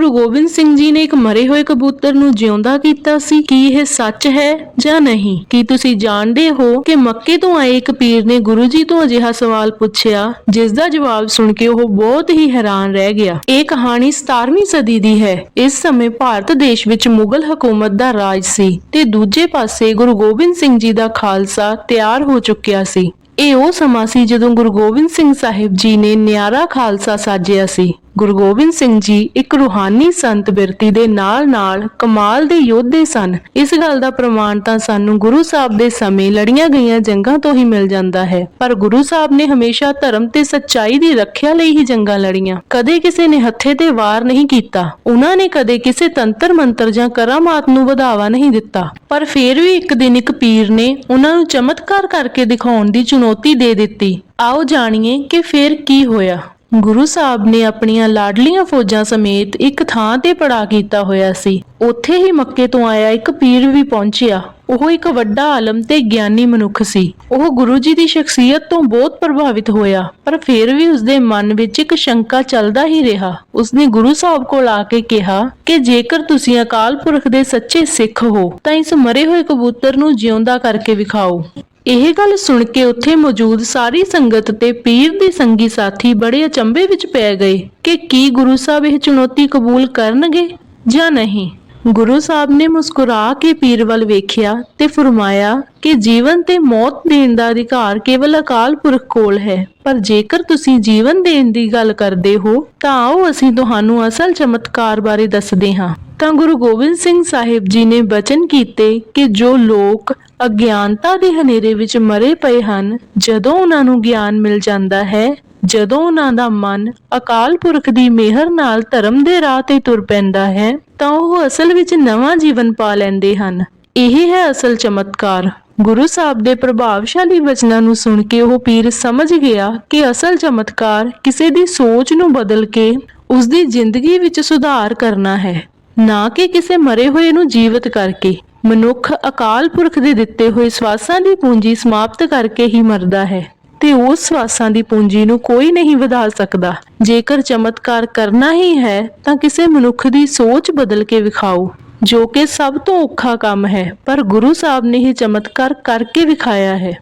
ਗੁਰੂ ਗੋਬਿੰਦ ਸਿੰਘ ਜੀ ਨੇ ਇੱਕ ਮਰੇ ਹੋਏ ਕਬੂਤਰ ਨੂੰ ਜਿਉਂਦਾ ਕੀਤਾ ਸੀ, ਕੀ ਇਹ ਸੱਚ ਹੈ ਜਾਂ ਨਹੀਂ? ਕੀ ਤੁਸੀਂ ਜਾਣਦੇ ਹੋ ਕਿ ਮੱਕੇ ਤੋਂ ਆਏ ਇੱਕ ਪੀਰ ਨੇ ਗੁਰੂ ਜੀ ਤੋਂ ਅਜਿਹਾ ਸਵਾਲ ਪੁੱਛਿਆ, ਜਿਸ ਦਾ ਜਵਾਬ ਸੁਣ ਕੇ ਉਹ ਬਹੁਤ ਹੀ ਹੈਰਾਨ ਰਹਿ ਗਿਆ। ਇਹ ਕਹਾਣੀ 17ਵੀਂ ਸਦੀ ਦੀ ਹੈ। ਇਸ ਸਮੇਂ ਭਾਰਤ ਦੇਸ਼ ਵਿੱਚ ਮੁਗਲ ਹਕੂਮਤ ਦਾ ਰਾਜ ਸੀ ਤੇ ਦੂਜੇ ਪਾਸੇ ਗੁਰੂ ਗੋਬਿੰਦ ਸਿੰਘ ਜੀ ਦਾ ਖਾਲਸਾ ਤਿਆਰ ਹੋ ਚੁੱਕਿਆ ਸੀ। ਇਹ ਉਹ ਸਮਾਂ ਸੀ ਜਦੋਂ ਗੁਰੂ ਗੋਬਿੰਦ ਸਿੰਘ ਸਾਹਿਬ ਜੀ ਨੇ ਨਿਆਰਾ ਖਾਲਸਾ ਸਾਜਿਆ ਸੀ। ਗੁਰੂ ਗੋਬਿੰਦ ਸਿੰਘ ਜੀ ਇੱਕ ਰੂਹਾਨੀ ਸੰਤ ਬਿਰਤੀ ਦੇ ਨਾਲ-ਨਾਲ ਕਮਾਲ ਦੇ ਯੋਧੇ ਸਨ। ਇਸ ਗੱਲ ਦਾ ਪ੍ਰਮਾਣ ਤਾਂ ਸਾਨੂੰ ਗੁਰੂ ਸਾਹਿਬ ਦੇ ਸਮੇਂ ਲੜੀਆਂ ਗਈਆਂ ਜੰਗਾਂ ਤੋਂ ਹੀ ਮਿਲ ਜਾਂਦਾ ਹੈ। ਪਰ ਗੁਰੂ ਸਾਹਿਬ ਨੇ ਹਮੇਸ਼ਾ ਧਰਮ ਤੇ ਸੱਚਾਈ ਦੀ ਰੱਖਿਆ ਲਈ ਹੀ ਜੰਗਾਂ ਲੜੀਆਂ। ਕਦੇ ਕਿਸੇ ਨੇ ਹੱਥੇ ਤੇ ਵਾਰ ਨਹੀਂ ਕੀਤਾ। ਉਹਨਾਂ ਨੇ ਕਦੇ ਕਿਸੇ ਤੰਤਰ ਮੰਤਰ ਜਾਂ ਕਰਾਮਾਤ ਨੂੰ ਵਧਾਵਾ ਨਹੀਂ ਦਿੱਤਾ। ਪਰ ਫੇਰ ਵੀ ਇੱਕ ਦਿਨ ਇੱਕ ਪੀਰ ਨੇ ਉਹਨਾਂ ਨੂੰ ਚਮਤਕਾਰ ਕਰਕੇ ਦਿਖਾਉਣ ਦੀ ਚੁਣੌਤੀ ਦੇ ਦਿੱਤੀ। ਆਓ ਜਾਣੀਏ ਕਿ ਫਿਰ ਕੀ ਹੋਇਆ। ਗੁਰੂ ਸਾਹਿਬ ਨੇ ਆਪਣੀਆਂ ਲਾਡਲੀਆਂ ਫੌਜਾਂ ਸਮੇਤ ਇੱਕ ਥਾਂ ਤੇ ਪੜਾ ਕੀਤਾ ਹੋਇਆ ਸੀ। ਉੱਥੇ ਹੀ ਮੱਕੇ ਤੋਂ ਆਇਆ ਇੱਕ ਪੀਰ ਵੀ ਪਹੁੰਚਿਆ। ਉਹ ਇੱਕ ਵੱਡਾ ਆਲਮ ਤੇ ਗਿਆਨੀ ਮਨੁੱਖ ਸੀ। ਉਹ ਗੁਰੂ ਜੀ ਦੀ ਸ਼ਖਸੀਅਤ ਤੋਂ ਬਹੁਤ ਪ੍ਰਭਾਵਿਤ ਹੋਇਆ, ਪਰ ਫਿਰ ਵੀ ਉਸਦੇ ਮਨ ਵਿੱਚ ਇੱਕ ਸ਼ੰਕਾ ਚੱਲਦਾ ਹੀ ਰਿਹਾ। ਉਸਨੇ ਗੁਰੂ ਸਾਹਿਬ ਕੋਲ ਆ ਕੇ ਕਿਹਾ ਕਿ ਜੇਕਰ ਤੁਸੀਂ ਅਕਾਲ ਪੁਰਖ ਦੇ ਸੱਚੇ ਸਿੱਖ ਹੋ, ਤਾਂ ਇਸ ਮਰੇ ਹੋਏ ਕਬੂਤਰ ਨੂੰ ਜਿਉਂਦਾ ਕਰਕੇ ਵਿਖਾਓ। ਇਹ ਗੱਲ ਸੁਣ ਕੇ ਉੱਥੇ ਮੌਜੂਦ ਸਾਰੀ ਸੰਗਤ ਤੇ ਪੀਰ ਦੇ ਸੰਗੀ ਸਾਥੀ ਬੜੇ ਅਚੰਭੇ ਵਿੱਚ ਪੈ ਗਏ ਕਿ ਕੀ ਗੁਰੂ ਸਾਹਿਬ ਇਹ ਚੁਣੌਤੀ ਕਬੂਲ ਕਰਨਗੇ ਜਾਂ ਨਹੀਂ। ਗੁਰੂ ਸਾਹਿਬ ਨੇ ਮੁਸਕਰਾ ਕੇ ਪੀਰ ਵੱਲ ਵੇਖਿਆ ਤੇ ਫਰਮਾਇਆ ਕਿ ਜੀਵਨ ਤੇ ਮੌਤ ਦੇਣ ਦਾ ਅਧਿਕਾਰ ਕੇਵਲ ਅਕਾਲ ਪੁਰਖ ਕੋਲ ਹੈ, ਪਰ ਜੇਕਰ ਤੁਸੀਂ ਜੀਵਨ ਦੇਣ ਦੀ ਗੱਲ ਕਰਦੇ ਹੋ, ਤਾਂ ਆਓ ਅਸੀਂ ਤੁਹਾਨੂੰ ਅਸਲ ਚਮਤਕਾਰ ਬਾਰੇ ਦੱਸਦੇ ਹਾਂ। ਤਾਂ ਗੁਰੂ ਗੋਬਿੰਦ ਸਿੰਘ ਸਾਹਿਬ ਜੀ ਨੇ ਬਚਨ ਕੀਤੇ ਕਿ ਜੋ ਲੋਕ ਅਗਿਆਨਤਾ ਦੇ ਹਨੇਰੇ ਵਿੱਚ ਮਰੇ ਪਏ ਹਨ। ਜਦੋਂ ਉਹਨਾਂ ਨੂੰ ਗਿਆਨ ਮਿਲ ਜਾਂਦਾ ਹੈ, ਜਦੋਂ ਉਹਨਾਂ ਦਾ ਮਨ ਅਕਾਲ ਪੁਰਖ ਦੀ ਮਿਹਰ ਨਾਲ ਧਰਮ ਦੇ ਰਾਹ ਤੇ ਤੁਰ ਪੈਂਦਾ ਹੈ, ਤਾਂ ਉਹ ਅਸਲ ਵਿੱਚ ਨਵਾਂ ਜੀਵਨ ਪਾ ਲੈਂਦੇ ਹਨ। ਇਹ ਹੈ ਅਸਲ ਚਮਤਕਾਰ। ਗੁਰੂ ਸਾਹਿਬ ਦੇ ਪ੍ਰਭਾਵਸ਼ਾਲੀ ਵਚਨਾਂ ਨੂੰ ਸੁਣ ਕੇ ਉਹ ਪੀਰ ਸਮਝ ਗਿਆ ਕਿ ਅਸਲ ਚਮਤਕਾਰ ਕਿਸੇ ਦੀ ਸੋਚ ਨੂੰ ਬਦਲ ਕੇ ਉਸ ਦੀ ਜ਼ਿੰਦਗੀ ਵਿੱਚ ਸੁਧਾਰ ਕਰਨਾ ਹੈ, ਨਾ ਕਿ ਕਿਸੇ ਮਰੇ ਹੋਏ ਨੂੰ ਜੀਵਤ ਕਰਕੇ। ਮਨੁੱਖ ਅਕਾਲ ਪੁਰਖ ਦੇ ਦਿੱਤੇ ਹੋਏ ਸਵਾਸਾਂ ਦੀ ਪੂੰਜੀ ਸਮਾਪਤ ਕਰਕੇ ਹੀ ਮਰਦਾ ਹੈ, ਤੇ ਉਸ ਸਵਾਸਾਂ ਦੀ ਪੂੰਜੀ ਨੂੰ ਕੋਈ ਨਹੀਂ ਵਧਾ ਸਕਦਾ। ਜੇਕਰ ਚਮਤਕਾਰ ਕਰਨਾ ਹੀ ਹੈ, ਤਾਂ ਕਿਸੇ ਮਨੁੱਖ ਦੀ ਸੋਚ ਬਦਲ ਕੇ ਵਿਖਾਓ, ਜੋ ਕਿ ਸਭ ਤੋਂ ਔਖਾ ਕੰਮ ਹੈ, ਪਰ ਗੁਰੂ ਸਾਹਿਬ ਨੇ ਇਹ ਚਮਤਕਾਰ ਕਰਕੇ ਵਿਖਾਇਆ ਹੈ।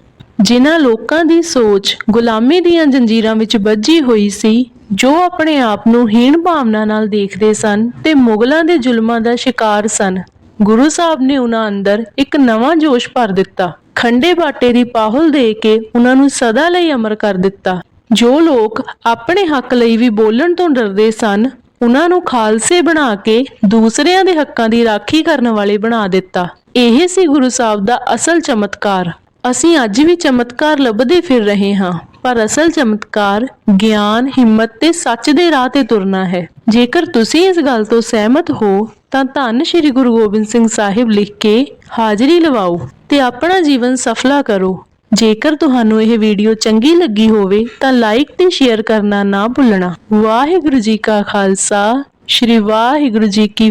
ਜਿਨ੍ਹਾਂ ਲੋਕਾਂ ਦੀ ਸੋਚ ਗੁਲਾਮੀ ਦੀਆਂ ਜੰਜੀਰਾਂ ਵਿੱਚ ਬੱਝੀ ਹੋਈ ਸੀ, ਜੋ ਆਪਣੇ ਆਪ ਨੂੰ ਹੀਣ ਭਾਵਨਾ ਨਾਲ ਦੇਖਦੇ ਸਨ, ਤੇ ਮੁਗਲਾਂ ਦੇ ਜ਼ੁਲਮਾਂ ਦਾ ਸ਼ਿਕਾਰ ਸਨ। ਗੁਰੂ ਸਾਹਿਬ ਨੇ ਉਹਨਾਂ ਅੰਦਰ ਇੱਕ ਨਵਾਂ ਜੋਸ਼ ਭਰ ਦਿੱਤਾ। ਖੰਡੇ ਬਾਟੇ ਦੀ ਪਾਹੁਲ ਦੇ ਕੇ ਉਹਨਾਂ ਨੂੰ ਸਦਾ ਲਈ ਅਮਰ ਕਰ ਦਿੱਤਾ। ਜੋ ਲੋਕ ਆਪਣੇ ਹੱਕ ਲਈ ਵੀ ਬੋਲਣ ਤੋਂ ਡਰਦੇ ਸਨ, ਉਹਨਾਂ ਨੂੰ ਖਾਲਸੇ ਬਣਾ ਕੇ ਦੂਸਰਿਆਂ ਦੇ ਹੱਕਾਂ ਦੀ ਰਾਖੀ ਕਰਨ ਵਾਲੇ ਬਣਾ ਦਿੱਤਾ। ਇਹ ਸੀ ਗੁਰੂ ਸਾਹਿਬ ਦਾ ਅਸਲ ਚਮਤਕਾਰ। ਅਸੀਂ ਅੱਜ ਵੀ ਚਮਤਕਾਰ ਲੱਭਦੇ ਫਿਰ ਰਹੇ ਹਾਂ, ਪਰ ਅਸਲ ਚਮਤਕਾਰ ਗਿਆਨ, ਹਿੰਮਤ ਤੇ ਸੱਚ ਦੇ ਰਾਹ ਤੇ ਤੁਰਨਾ ਹੈ। ਜੇਕਰ ਤੁਸੀਂ ਇਸ ਗੱਲ ਤੋਂ ਸਹਿਮਤ ਹੋ, ਤਾਂ ਧੰਨ ਸ਼੍ਰੀ ਗੁਰੂ ਗੋਬਿੰਦ ਸਿੰਘ ਸਾਹਿਬ ਲਿਖ ਕੇ ਹਾਜ਼ਰੀ ਲਵਾਓ ਤੇ ਆਪਣਾ ਜੀਵਨ ਸਫਲਾ ਕਰੋ। ਜੇਕਰ ਤੁਹਾਨੂੰ ਇਹ ਵੀਡੀਓ ਚੰਗੀ ਲੱਗੀ ਹੋਵੇ, ਤਾਂ ਲਾਈਕ ਤੇ ਸ਼ੇਅਰ ਕਰਨਾ ਨਾ ਭੁੱਲਣਾ। ਵਾਹਿਗੁਰੂ ਜੀ ਕਾ ਖਾਲਸਾ, ਸ਼੍ਰੀ ਵਾਹਿਗੁਰੂ ਜੀ ਕੀ